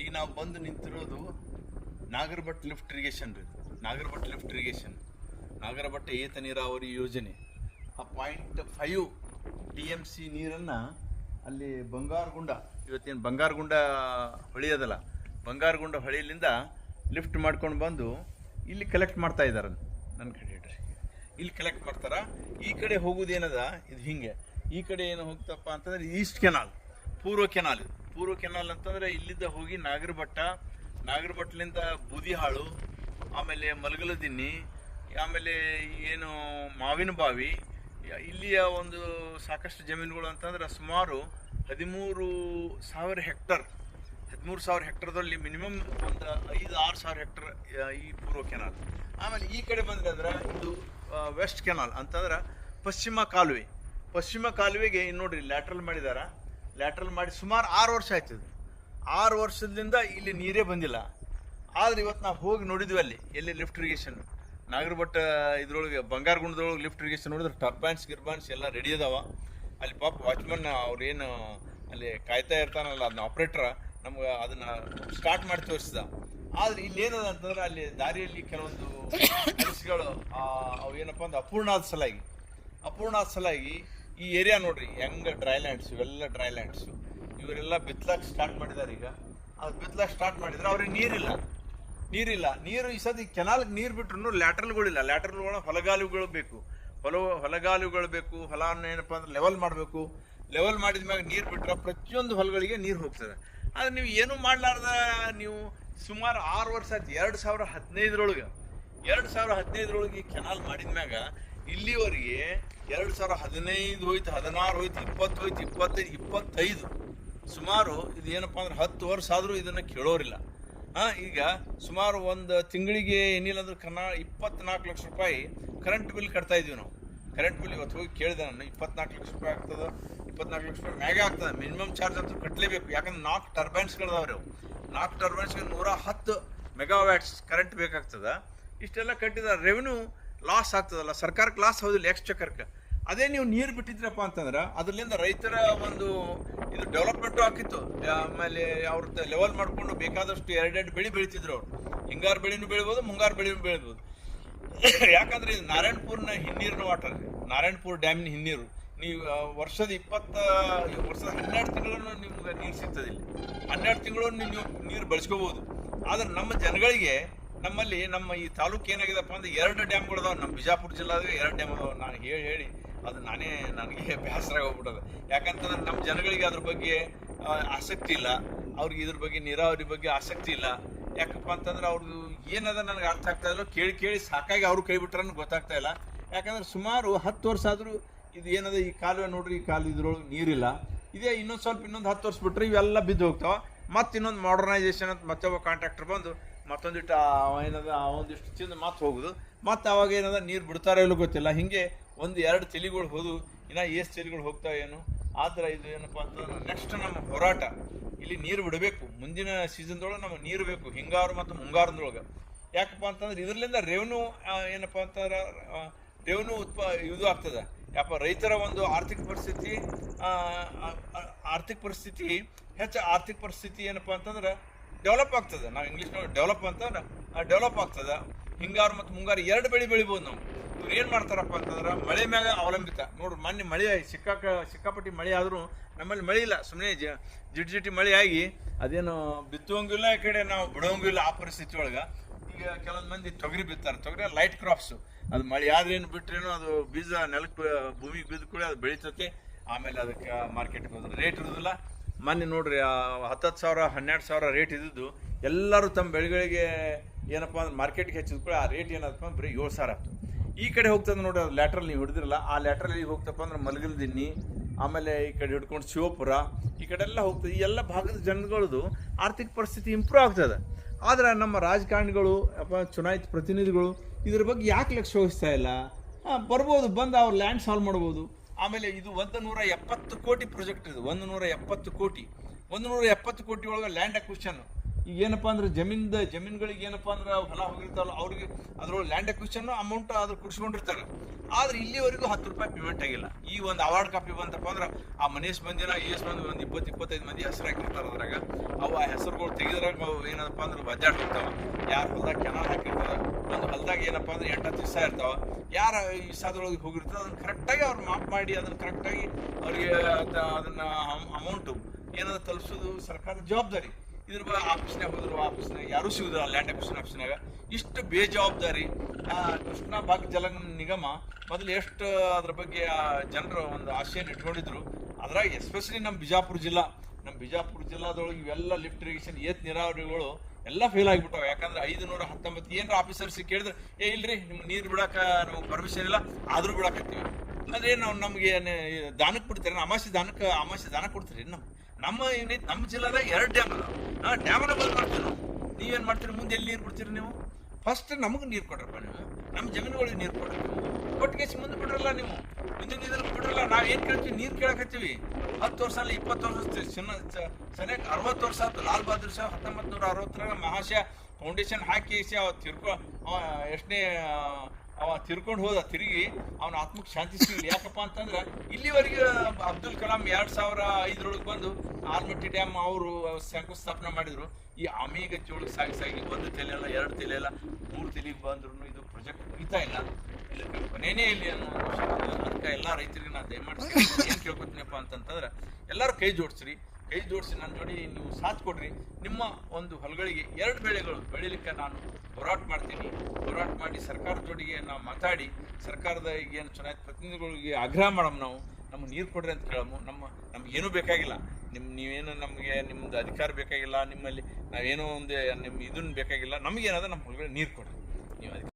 ಈಗ ನಾವು ಬಂದು ನಿಂತಿರೋದು ನಾಗರಭಟ್ ಲಿಫ್ಟ್ ಇರಿಗೇಷನ್ ರೀ ನಾಗರಭಟ್ ಲಿಫ್ಟ್ ಇರಿಗೇಷನ್. ನಾಗರಭಟ್ಟ ಏತ ನೀರಾವರಿ ಯೋಜನೆ. ಆ point five T M C ನೀರನ್ನು ಅಲ್ಲಿ ಬಂಗಾರಗುಂಡ, ಇವತ್ತೇನು ಬಂಗಾರಗುಂಡ ಹೊಳಿ ಬಂಗಾರಗುಂಡ ಹೊಳಿಲಿಂದ ಲಿಫ್ಟ್ ಮಾಡ್ಕೊಂಡು ಬಂದು ಇಲ್ಲಿ ಕಲೆಕ್ಟ್ ಮಾಡ್ತಾ ಇದ್ದಾರೆ ನನ್ನ ಕಡೆ ಹೇಳ್ರಿ ಇಲ್ಲಿ ಕಲೆಕ್ಟ್ ಮಾಡ್ತಾರೆ. ಈ ಕಡೆ ಹೋಗೋದೇನದ? ಇದು ಹಿಂಗೆ. ಈ ಕಡೆ ಏನು ಹೋಗ್ತಪ್ಪ ಅಂತಂದ್ರೆ ಈಸ್ಟ್ ಕೆನಾಲ್ ಪೂರ್ವ ಕೆನಾಲ್ ಇದು. ಪೂರ್ವ ಕೆನಾಲ್ ಅಂತಂದ್ರೆ ಇಲ್ಲಿಂದ ಹೋಗಿ ನಾಗರಭಟ್ಟ ನಾಗರಭಟ್ಟಲಿಂದ ಬೂದಿಹಾಳು, ಆಮೇಲೆ ಮಲಗಲದಿನ್ನಿ, ಆಮೇಲೆ ಏನು ಮಾವಿನ ಬಾವಿ ಇಲ್ಲಿಯ ಒಂದು ಸಾಕಷ್ಟು ಜಮೀನುಗಳು ಅಂತಂದ್ರೆ ಸುಮಾರು ಹದಿಮೂರು ಸಾವಿರ ಹೆಕ್ಟರ್, ಹದಿಮೂರು ಸಾವಿರ ಹೆಕ್ಟರ್ದಲ್ಲಿ ಮಿನಿಮಮ್ ಒಂದು ಐದು, ಆರು ಸಾವಿರ ಹೆಕ್ಟರ್ ಈ ಪೂರ್ವ ಕೆನಾಲ್. ಆಮೇಲೆ ಈ ಕಡೆ ಬಂದ್ರೆ ಅಂದ್ರೆ ಇದು ವೆಸ್ಟ್ ಕೆನಾಲ್ ಅಂತಂದ್ರೆ ಪಶ್ಚಿಮ ಕಾಲುವೆ. ಪಶ್ಚಿಮ ಕಾಲುವೆಗೆ ನೋಡ್ರಿ ಲ್ಯಾಟ್ರಲ್ ಮಾಡಿದಾರ. ಲ್ಯಾಟ್ರಲ್ ಮಾಡಿ ಸುಮಾರು ಆರು ವರ್ಷ ಆಯ್ತದೆ ಆರು ವರ್ಷದಿಂದ ಇಲ್ಲಿ ನೀರೇ ಬಂದಿಲ್ಲ. ಆದ್ರೆ ಇವತ್ತು ನಾವು ಹೋಗಿ ನೋಡಿದ್ವಿ ಅಲ್ಲಿ, ಎಲ್ಲಿ ಲಿಫ್ಟ್ ಇರಿಗೇಷನ್ ನಾಗರಭಟ್ಟ ಇದ್ರೊಳಗೆ, ಬಂಗಾರಗುಂಡದೊಳಗೆ ಲಿಫ್ಟ್ ಇರಿಗೇಷನ್ ನೋಡಿದ್ರೆ ಟರ್ಬೈನ್ಸ್ ಗಿರ್ಬೈನ್ಸ್ ಎಲ್ಲ ರೆಡಿ ಅದಾವ. ಅಲ್ಲಿ ಪಾಪ ವಾಚ್ಮನ್ ಅವ್ರೇನು ಅಲ್ಲಿ ಕಾಯ್ತಾ ಇರ್ತಾನಲ್ಲ ಅದನ್ನ ಆಪ್ರೇಟ್ರ ನಮ್ಗೆ ಅದನ್ನ ಸ್ಟಾರ್ಟ್ ಮಾಡಿ ತೋರಿಸಿದ. ಆದ್ರೆ ಇಲ್ಲಿ ಏನದ ಅಂತಂದ್ರೆ ಅಲ್ಲಿ ದಾರಿಯಲ್ಲಿ ಕೆಲವೊಂದು ಕೆಲಸಗಳು ಅವು ಏನಪ್ಪ ಅಂದ್ರೆ ಅಪೂರ್ಣಾದ ಸಲಾಗಿ. ಅಪೂರ್ಣ ಆದ ಸಲಾಗಿ ಈ ಏರಿಯಾ ನೋಡ್ರಿ ಹೆಂಗ ಡ್ರೈ ಲ್ಯಾಂಡ್ಸ್ ಇವೆಲ್ಲ ಡ್ರೈ ಲ್ಯಾಂಡ್ಸ್ ಇವರೆಲ್ಲ ಬಿತ್ಲಾಕ್ ಸ್ಟಾರ್ಟ್ ಮಾಡಿದಾರೆ ಈಗ. ಅದು ಬಿತ್ಲಾಕ್ ಸ್ಟಾರ್ಟ್ ಮಾಡಿದ್ರೆ ಅವ್ರಿಗೆ ನೀರಿಲ್ಲ. ನೀರಿಲ್ಲ. ನೀರು ಈ ಸತಿ ಕೆನಾಲ್ಗೆ ನೀರು ಬಿಟ್ರು ಲ್ಯಾಟ್ರಲ್ಗಳಿಲ್ಲ ಲ್ಯಾಟ್ರಲ್ಗಳ ಹೊಲಗಾಲುಗಳು ಬೇಕು. ಹೊಲ, ಹೊಲಗಾಲುಗಳು ಬೇಕು. ಹೊಲವನ್ನು ಏನಪ್ಪ ಅಂದ್ರೆ ಲೆವೆಲ್ ಮಾಡಬೇಕು. ಲೆವೆಲ್ ಮಾಡಿದ ಮ್ಯಾಗ ನೀರು ಬಿಟ್ರೆ ಪ್ರತಿಯೊಂದು ಹೊಲಗಳಿಗೆ ನೀರು ಹೋಗ್ತದೆ. ಆದ್ರೆ ನೀವು ಏನು ಮಾಡಲಾರ್ದ ನೀವು? ಸುಮಾರು ಆರು ವರ್ಷ ಆಯ್ತು. ಎರಡು ಸಾವಿರ ಹದಿನೈದರೊಳಗೆ. ಎರಡು ಸಾವಿರ ಹದಿನೈದರೊಳಗೆ ಕೆನಾಲ್ ಮಾಡಿದ ಮ್ಯಾಗ ಇಲ್ಲಿವರೆಗೆ ಎರಡು ಸಾವಿರ ಹದಿನೈದು ಹೋಯ್ತು, ಹದಿನಾರು ಹೋಯ್ತು, ಇಪ್ಪತ್ತು ಹೋಯ್ತು, ಇಪ್ಪತ್ತೈದು ಇಪ್ಪತ್ತೈದು. ಸುಮಾರು ಇದು ಏನಪ್ಪ ಅಂದ್ರೆ ಹತ್ತು ವರ್ಷ ಆದರೂ ಇದನ್ನು ಕೇಳೋರಿಲ್ಲ. ಹಾಂ, ಈಗ ಸುಮಾರು ಒಂದು ತಿಂಗಳಿಗೆ ಏನಿಲ್ಲ ಅಂದ್ರೆ ಕನ್ನಡ ಇಪ್ಪತ್ನಾಲ್ಕು ಲಕ್ಷ ರೂಪಾಯಿ ಕರೆಂಟ್ ಬಿಲ್ ಕಟ್ತಾ ಇದೀವಿ ನಾವು. ಕರೆಂಟ್ ಬಿಲ್ ಇವತ್ತು ಹೋಗಿ ಕೇಳಿದೆ ನಾನು, ಇಪ್ಪತ್ನಾಲ್ಕು ಲಕ್ಷ ರೂಪಾಯಿ ಆಗ್ತದೆ, ಇಪ್ಪತ್ನಾಲ್ಕು ಲಕ್ಷ ರೂಪಾಯಿ ಮ್ಯಾಗೆ ಆಗ್ತದೆ ಮಿನಿಮಮ್ ಚಾರ್ಜ್ ಅಂತೂ ಕಟ್ಟಲೇಬೇಕು ಯಾಕಂದ್ರೆ ನಾಲ್ಕು ಟರ್ಬೈನ್ಸ್ಗಳದಾವ್ರಿ ಅವು. ನಾಲ್ಕು ಟರ್ಬೈನ್ಸ್ಗೆ ನೂರ ಹತ್ತು ಮೆಗಾವ್ಯಾಟ್ಸ್ ಕರೆಂಟ್ ಬೇಕಾಗ್ತದ. ಇಷ್ಟೆಲ್ಲ ಕಟ್ಟಿದ ರೆವೆನ್ಯೂ ಲಾಸ್ ಆಗ್ತದಲ್ಲ? ಸರ್ಕಾರಕ್ಕೆ ಲಾಸ್ ಹೌದಿಲ್ಲ ಎಕ್ಸ್ಚಕರ್ಗೆ ಅದೇ ನೀವು ನೀರು ಬಿಟ್ಟಿದ್ರಪ್ಪ ಅಂತಂದ್ರೆ ಅದರಿಂದ ರೈತರ ಒಂದು ಇದು ಡೆವಲಪ್ಮೆಂಟು ಆಗಿತ್ತು ಆಮೇಲೆ ಅವ್ರದ್ದು ಲೆವೆಲ್ ಮಾಡಿಕೊಂಡು ಬೇಕಾದಷ್ಟು ಎರಡೆರಡು ಬೆಳೆ ಬೆಳೀತಿದ್ರು ಅವ್ರು. ಹಿಂಗಾರು ಬೆಳೆನೂ ಬೆಳಿಬೋದು, ಮುಂಗಾರು ಬೆಳೆನೂ ಬೆಳಿಬೋದು. ಯಾಕಂದ್ರೆ ಇದು ನಾರಾಯಣಪುರ್ನ ಹಿನ್ನೀರಿನ ವಾಟರ್ ನಾರಾಯಣಪುರ ಡ್ಯಾಮ್ನ ಹಿನ್ನೀರು. ನೀವು ವರ್ಷದ ಇಪ್ಪತ್ತ, ವರ್ಷದ ಹನ್ನೆರಡು ತಿಂಗಳನ್ನು ನಿಮ್ಗೆ ನೀರು ಸಿಗ್ತದೆ ಇಲ್ಲಿ. ಹನ್ನೆರಡು ತಿಂಗಳು ನೀವು ನೀರು ಬಳಸ್ಕೋಬೋದು. ಆದ್ರೆ ನಮ್ಮ ಜನಗಳಿಗೆ ನಮ್ಮಲ್ಲಿ ನಮ್ಮ ಈ ತಾಲೂಕು ಏನಾಗಿದೆಪ್ಪ ಅಂದ್ರೆ ಎರಡು ಡ್ಯಾಮ್ಗಳು ಅದಾವೆ ನಮ್ಮ ಬಿಜಾಪುರ ಜಿಲ್ಲಾದಾಗ ಎರಡು ಡ್ಯಾಮ್ ಅದಾವೆ. ನಾನು ಹೇಳಿ ಹೇಳಿ, ಅದು ನಾನೇ ನನಗೆ ಬೇಸರ ಹೋಗ್ಬಿಟ್ಟದೆ ಯಾಕಂತಂದ್ರೆ ನಮ್ಮ ಜನಗಳಿಗೆ ಅದ್ರ ಬಗ್ಗೆ ಆಸಕ್ತಿ ಇಲ್ಲ. ಅವ್ರಿಗೆ ಇದ್ರ ಬಗ್ಗೆ, ನೀರಾವರಿ ಬಗ್ಗೆ ಆಸಕ್ತಿ ಇಲ್ಲ. ಯಾಕಪ್ಪ ಅಂತಂದ್ರೆ ಅವ್ರದ್ದು ಏನದ ನನಗೆ ಅರ್ಥ ಆಗ್ತಾ ಇಲ್ಲ ಕೇಳಿ ಕೇಳಿ ಸಾಕಾಗಿ ಅವ್ರು ಕೈ ಗೊತ್ತಾಗ್ತಾ ಇಲ್ಲ. ಯಾಕಂದ್ರೆ ಸುಮಾರು ಹತ್ತು ವರ್ಷ ಆದರೂ ಇದು ಏನದ ಈ ಕಾಲುವೆ ನೋಡ್ರಿ, ಈ ಕಾಲು ಇದ್ರೊಳಗೆ ನೀರಿಲ್ಲ. ಇದೇ ಇನ್ನೊಂದು ಸ್ವಲ್ಪ ಇನ್ನೊಂದು ಹತ್ತು ವರ್ಷ ಬಿಟ್ಟರೆ ಇವೆಲ್ಲ ಬಿದ್ದು ಹೋಗ್ತಾವೆ ಮತ್ತೆ ಇನ್ನೊಂದು ಮಾಡರ್ನೈಸೇಷನ್ ಅಂತ ಮತ್ತೊಬ್ಬ ಕಾಂಟ್ರಾಕ್ಟರ್ ಬಂದು ಮತ್ತೊಂದಿಟ್ಟು ಏನದ ಆ ಒಂದಿಷ್ಟು ತಿಂದು ಮತ್ತೆ ಹೋಗುದು. ಮತ್ತೆ ಅವಾಗ ಏನದ, ನೀರು ಬಿಡ್ತಾರೋ ಇಲ್ಲೋ ಗೊತ್ತಿಲ್ಲ. ಹಿಂಗೆ ಒಂದು ಎರಡು ತಲೆಗಳು ಹೋದು, ಇನ್ನು ಎಷ್ಟು ತಲೆಗಳು ಹೋಗ್ತಾವೆ ಏನು? ಆದ್ರೆ ಇದು ಏನಪ್ಪಾ ಅಂತಂದ್ರೆ ನೆಕ್ಸ್ಟ್ ನಮ್ಮ ಹೋರಾಟ. ಇಲ್ಲಿ ನೀರು ಬಿಡಬೇಕು. ಮುಂದಿನ ಸೀಸನ್ದೊಳಗೆ ನಮಗೆ ನೀರು ಬೇಕು. ಹಿಂಗಾರು ಮತ್ತು ಮುಂಗಾರದೊಳಗೆ ಯಾಕಪ್ಪ ಅಂತಂದ್ರೆ ಇದರಿಂದ ರೆವೆನ್ಯೂ ಏನಪ್ಪ ಅಂತಂದ್ರೆ ರೆವೆನ್ಯೂ ಉತ್ಪ, ಇದು ಆಗ್ತದೆ. ಯಾಪ ರೈತರ ಒಂದು ಆರ್ಥಿಕ ಪರಿಸ್ಥಿತಿ ಆರ್ಥಿಕ ಪರಿಸ್ಥಿತಿ, ಹೆಚ್ಚು ಆರ್ಥಿಕ ಪರಿಸ್ಥಿತಿ ಏನಪ್ಪ ಅಂತಂದ್ರೆ ಡೆವಲಪ್ ಆಗ್ತದೆ. ನಾವು ಇಂಗ್ಲೀಷ್ನೊಳಗೆ ಡೆವಲಪ್ ಅಂತ ಡೆವಲಪ್ ಆಗ್ತದೆ. ಹಿಂಗಾರು ಮತ್ತು ಮುಂಗಾರು ಎರಡು ಬೆಳೆ ಬೆಳಿಬೋದು ನಾವು. ಇವ್ರು ಏನು ಮಾಡ್ತಾರಪ್ಪ ಅಂತಂದ್ರೆ, ಮಳೆ ಮ್ಯಾಗ ಅವಲಂಬಿತ. ನೋಡ್ರಿ, ಮೊನ್ನೆ ಮಳೆ ಸಿಕ್ಕಾಕ ಸಿಕ್ಕಾಪಟ್ಟಿ ಮಳೆ ಆದರೂ ನಮ್ಮಲ್ಲಿ ಮಳೆ ಇಲ್ಲ. ಸುಮ್ಮನೆ ಜ ಜಿಟಿ ಜಿಟಿ ಮಳೆ ಆಗಿ ಅದೇನು ಬಿತ್ತುವಂಗಿಲ್ಲ, ಈ ಕಡೆ ನಾವು ಬಿಡೋಂಗಿಲ್ಲ ಆ ಪರಿಸ್ಥಿತಿ ಒಳಗೆ. ಈಗ ಕೆಲವೊಂದು ಮಂದಿ ತೊಗರಿ ಬಿತ್ತಾರೆ. ತೊಗರಿ ಲೈಟ್ ಕ್ರಾಪ್ಸು ಅದು ಮಳೆ ಆದ್ರೇನು ಬಿಟ್ರೇನು ಅದು ಬೀಜ ನೆಲಕ್ಕೆ, ಭೂಮಿಗೆ ಬಿದ್ದ ಕೂಡ ಅದು ಬೆಳೀತತೆ. ಆಮೇಲೆ ಅದಕ್ಕೆ ಮಾರ್ಕೆಟ್ಗೆ ಹೋದ್ರೆ ರೇಟ್ ಇರೋದಿಲ್ಲ. ಮೊನ್ನೆ ನೋಡ್ರಿ ಹತ್ತತ್ತು ಸಾವಿರ, ಹನ್ನೆರಡು ಸಾವಿರ ರೇಟ್ ಇದ್ದಿದ್ದು, ಎಲ್ಲರೂ ತಮ್ಮ ಬೆಳೆಗಳಿಗೆ ಏನಪ್ಪ ಅಂದ್ರೆ ಮಾರ್ಕೆಟ್ಗೆ ಹೆಚ್ಚಿದ ಕೂಡ ಆ ರೇಟ್ ಏನಪ್ಪ ಅಂದ್ರೆ ಬರೀ ಏಳು ಸಾವಿರ ಆಗ್ತದೆ. ಈ ಕಡೆ ಹೋಗ್ತದೆ ನೋಡಿ ಅದು ಲ್ಯಾಟ್ರಲ್ ನೀವು ಹಿಡಿದಿರಲ್ಲ, ಆ ಲ್ಯಾಟ್ರಲ್ಲಿ ಹೋಗ್ತಪ್ಪ ಅಂದ್ರೆ ಮಲಗಲ್ ದಿನ್ನಿ, ಆಮೇಲೆ ಈ ಕಡೆ ಹಿಡ್ಕೊಂಡು ಶಿವಪುರ, ಈ ಕಡೆ ಎಲ್ಲ ಹೋಗ್ತದೆ. ಈ ಎಲ್ಲ ಭಾಗದ ಜನಗಳದು ಆರ್ಥಿಕ ಪರಿಸ್ಥಿತಿ ಇಂಪ್ರೂವ್ ಆಗ್ತದೆ. ಆದರೆ ನಮ್ಮ ರಾಜಕಾರಣಿಗಳು, ಅಪ್ಪ ಚುನಾಯಿತ ಪ್ರತಿನಿಧಿಗಳು ಇದ್ರ ಬಗ್ಗೆ ಯಾಕೆ ಲಕ್ಷ್ಯ ವಹಿಸ್ತಾ ಇಲ್ಲ? ಬರ್ಬೋದು, ಬಂದು ಅವ್ರು ಲ್ಯಾಂಡ್ ಸಾಲ್ವ್ ಮಾಡ್ಬೋದು. ಆಮೇಲೆ ಇದು ಒಂದು ನೂರ ಎಪ್ಪತ್ತು ಕೋಟಿ ಪ್ರಾಜೆಕ್ಟ್ ಇದು. ಒಂದು ನೂರ ಎಪ್ಪತ್ತು ಕೋಟಿ. ಒಂದು ನೂರ ಎಪ್ಪತ್ತು ಕೋಟಿ ಒಳಗೆ ಲ್ಯಾಂಡ್ ಅಕ್ವಿಷನ್ ಈಗ ಏನಪ್ಪ ಅಂದ್ರೆ ಜಮೀನ್ದ, ಜಮೀನುಗಳಿಗೆ ಏನಪ್ಪ ಅಂದ್ರೆ ಹೊಲ ಹೋಗಿರ್ತಾರಲ್ಲ ಅವ್ರಿಗೆ ಅದ್ರೊಳಗೆ ಲ್ಯಾಂಡ್ ಅಕ್ವಿಷನ್ ಅಮೌಂಟ್ ಅದ್ರ ಕುಡಿಸ್ಕೊಂಡಿರ್ತಾರೆ. ಆದ್ರೆ ಇಲ್ಲಿವರೆಗೂ ಹತ್ತು ರೂಪಾಯಿ ಪೇಮೆಂಟ್ ಆಗಿಲ್ಲ. ಈ ಒಂದು ಅವಾರ್ಡ್ ಕಾಪಿ ಬಂತಪ್ಪ ಅಂದ್ರೆ ಆ ಮನೇಶ್ ಮಂದಿನ ಎಷ್ಟು ಮಂದಿ ಒಂದು ಇಪ್ಪತ್ತು, ಇಪ್ಪತ್ತೈದು ಮಂದಿ ಹೆಸರು ಹಾಕಿರ್ತಾರೆ ಅದ್ರಾಗ ತೆಗೆದ್ರಾಗ ಅವು ಏನಪ್ಪ ಅಂದ್ರೆ ಬಜಾಟ್ ಯಾರು ಹೊಲ್ದಾಗ ಕೆನಾಲ್ ಹಾಕಿರ್ತಾರ, ಒಂದು ಹೊಲ್ದಾಗ ಏನಪ್ಪ ಅಂದ್ರೆ ಎಂಟತ್ತು ದಿವಸ ಇರ್ತಾವ. ಯಾರ ಈ ಸಾದ್ರೊಳಗೆ ಹೋಗಿರ್ತಾರೆ, ಅದನ್ನ ಕರೆಕ್ಟಾಗಿ ಅವ್ರು ಮಾಪ್ ಮಾಡಿ, ಅದನ್ನ ಕರೆಕ್ಟಾಗಿ ಅವ್ರಿಗೆ ಅದ- ಅದನ್ನ ಅಮೌಂಟು ಏನಾದ್ರು ತಲುಪಿಸೋದು ಸರ್ಕಾರದ ಜವಾಬ್ದಾರಿ. ಇದ್ರ ಬಗ್ಗೆ ಆಫೀಸ್ನಾಗ ಹೋದ್ರು ಆಫೀಸ್ನಾಗ ಯಾರು ಸಿಗುದಿಲ್ಲ ಲ್ಯಾಂಡ್ ಅಕ್ವಿಷನ್ ಆಫೀಸ್ನಾಗ ಇಷ್ಟು ಬೇಜವಾಬ್ದಾರಿ ಕೃಷ್ಣ ಭಾಗ ಜಲ ನಿಗಮ ಮೊದಲು ಎಷ್ಟು, ಅದ್ರ ಬಗ್ಗೆ ಜನರು ಒಂದು ಆಶೆಯನ್ನು ಇಟ್ಕೊಂಡಿದ್ರು. ಅದ್ರಾಗ ಎಸ್ಪೆಷಲಿ ನಮ್ಮ ಬಿಜಾಪುರ ಜಿಲ್ಲಾ ನಮ್ಮ ಬಿಜಾಪುರ ಜಿಲ್ಲಾದೊಳಗೆ ಇವೆಲ್ಲ ಲಿಫ್ಟ್ ಇರಿಗೇಷನ್ ಏತ್ ನೀರಾವರಿಗಳು ಎಲ್ಲ ಫೇಲ್ ಆಗಿಬಿಟ್ಟವೆ. ಯಾಕಂದ್ರೆ ಐದು ನೂರ ಹತ್ತೊಂಬತ್ತು ಏನ್ರ ಆಫೀಸರ್ಸ್ ಕೇಳಿದ್ರೆ, ಏ, ಇಲ್ರಿ, ನಿಮ್ಗೆ ನೀರು ಬಿಡಾಕ ನಮಗೆ ಪರ್ಮಿಷನ್ ಇಲ್ಲ, ಆದ್ರೂ ಬಿಡಕತ್ತೀವಿ. ಅಂದ್ರೆ ನಾವು ನಮಗೆ ದಾನಕ್ಕೆ ಬಿಡ್ತಾರೆ ಅಮಾಸಿ ದಾನಕ್ಕೆ ಅಮಾಸಿ ದಾನ ಕೊಡ್ತೀರಿ ನಮ್ಮ ನಮ್ಮ ಏನೈತಿ ನಮ್ಮ ಜಿಲ್ಲೆದಾಗ ಎರಡು ಡ್ಯಾಮ್ ಅದಾವ. ಆ ಡ್ಯಾಮನ್ನ ಬಂದ್ ಮಾಡ್ತೀವಿ ನಾವು ನೀವೇನ್ ಮಾಡ್ತೀರಿ? ಮುಂದೆ ಎಲ್ಲಿ ನೀರು ಕೊಡ್ತೀರಿ ನೀವು? ಫಸ್ಟ್ ನಮಗೆ ನೀರು ಕೊಡ್ರಪ್ಪ ನೀವು ನಮ್ಮ ಜಮೀನುಗಳಿಗೆ ನೀರು ಕೊಡ್ರಿ. ನೀವು ಕೊಟ್ಟಿಗೆ ಮುಂದೆ ಬಿಡ್ರಲ್ಲ ನೀವು? ಮುಂದಿನ ಇದ್ರಲ್ಲಿ ಬಿಡ್ರಲ್ಲ ನಾವು ಏನು ಕೇಳ್ತೀವಿ? ನೀರು ಕೇಳಕತ್ತೀವಿ ಹತ್ತು ವರ್ಷ ಅಲ್ಲಿ, ಇಪ್ಪತ್ತು ವರ್ಷ ಚಿನ್ನ ಸರಿಯಾಗಿ ಅರವತ್ತು ವರ್ಷ ಆಯ್ತು. ಲಾಲ್ ಬಹದ್ದೂರ್ ಶಾಹ ಹತ್ತೊಂಬತ್ತು ನೂರ ಅರವತ್ತರಾಗ ಮಹಾಶಯ ಫೌಂಡೇಶನ್ ಹಾಕಿ ತಿರ್ಕೋ ತಿರ್ಕೊ ಎಷ್ಟನೇ ಅವ ತಿರ್ಕೊಂಡು ಹೋದ, ತಿರುಗಿ ಅವನ ಆತ್ಮಕ್ಕೆ ಶಾಂತಿ ಸಿಗಲಿ. ಯಾಕಪ್ಪ ಅಂತಂದ್ರೆ, ಇಲ್ಲಿವರೆಗೆ ಅಬ್ದುಲ್ ಕಲಾಂ ಎರಡು ಸಾವಿರ ಐದರೊಳಗೆ ಬಂದು ಆಲ್ಮಟ್ಟಿ ಡ್ಯಾಮ್ ಅವರು ಶಂಕುಸ್ಥಾಪನೆ ಮಾಡಿದ್ರು. ಈ ಅಮೇಘ ಚೋಳಿಗೆ ಸಾಗಿ ಸಾಗಿ ಒಂದು ತಲೆ ಎರಡು ತಲೆ ಮೂರು ತಲೆಗೆ ಬಂದ್ರು ಇದು ಪ್ರಾಜೆಕ್ಟ್ ಮುಗಿತಾ ಇಲ್ಲ. ಇಲ್ಲ ಕೊನೆನೇ ಇಲ್ಲಿ ಅನ್ನೋ. ಅದಕ್ಕೆ ಎಲ್ಲ ರೈತರಿಗೆ ನಾನು ದಯಮಾಡಿ ಏನು ಕೇಳ್ಕೊತೀನಪ್ಪ ಅಂತಂತಂದ್ರೆ, ಎಲ್ಲರೂ ಕೈ ಜೋಡಿಸ್ರಿ. ಕೈ ಜೋಡಿಸಿ, ನನ್ನ ಜೋಡಿ ನೀವು ಸಾಥ್ ಕೊಡ್ರಿ. ನಿಮ್ಮ ಒಂದು ಹೊಲಗಳಿಗೆ ಎರಡು ಬೆಳೆಗಳು ಬೆಳಿಲಿಕ್ಕೆ ನಾನು ಹೋರಾಟ ಮಾಡ್ತೀನಿ. ಹೋರಾಟ ಮಾಡಿ ಸರ್ಕಾರದ ಜೋಡಿಗೆ ನಾವು ಮಾತಾಡಿ, ಸರ್ಕಾರದ ಏನು ಚುನಾಯಿತ ಪ್ರತಿನಿಧಿಗಳಿಗೆ ಆಗ್ರಹ ಮಾಡಮ್ ನಾವು. ನಮ್ಗೆ ನೀರು ಕೊಡ್ರಿ ಅಂತ ಕೇಳಮು. ನಮ್ಮ, ನಮ್ಗೆ ಏನೂ ಬೇಕಾಗಿಲ್ಲ. ನಿಮ್ಮ ನೀವೇನು ನಮಗೆ ನಿಮ್ಮದು ಅಧಿಕಾರ ಬೇಕಾಗಿಲ್ಲ. ನಿಮ್ಮಲ್ಲಿ ನಾವೇನೋ ಒಂದು, ನಿಮ್ಮ ಇದನ್ನು ಬೇಕಾಗಿಲ್ಲ. ನಮಗೇನಾದ್ರೂ ನಮ್ಮ ಹೊಲಗಳಿಗೆ ನೀರು ಕೊಡ್ರಿ. ನೀವು ಅದಕ್ಕೆ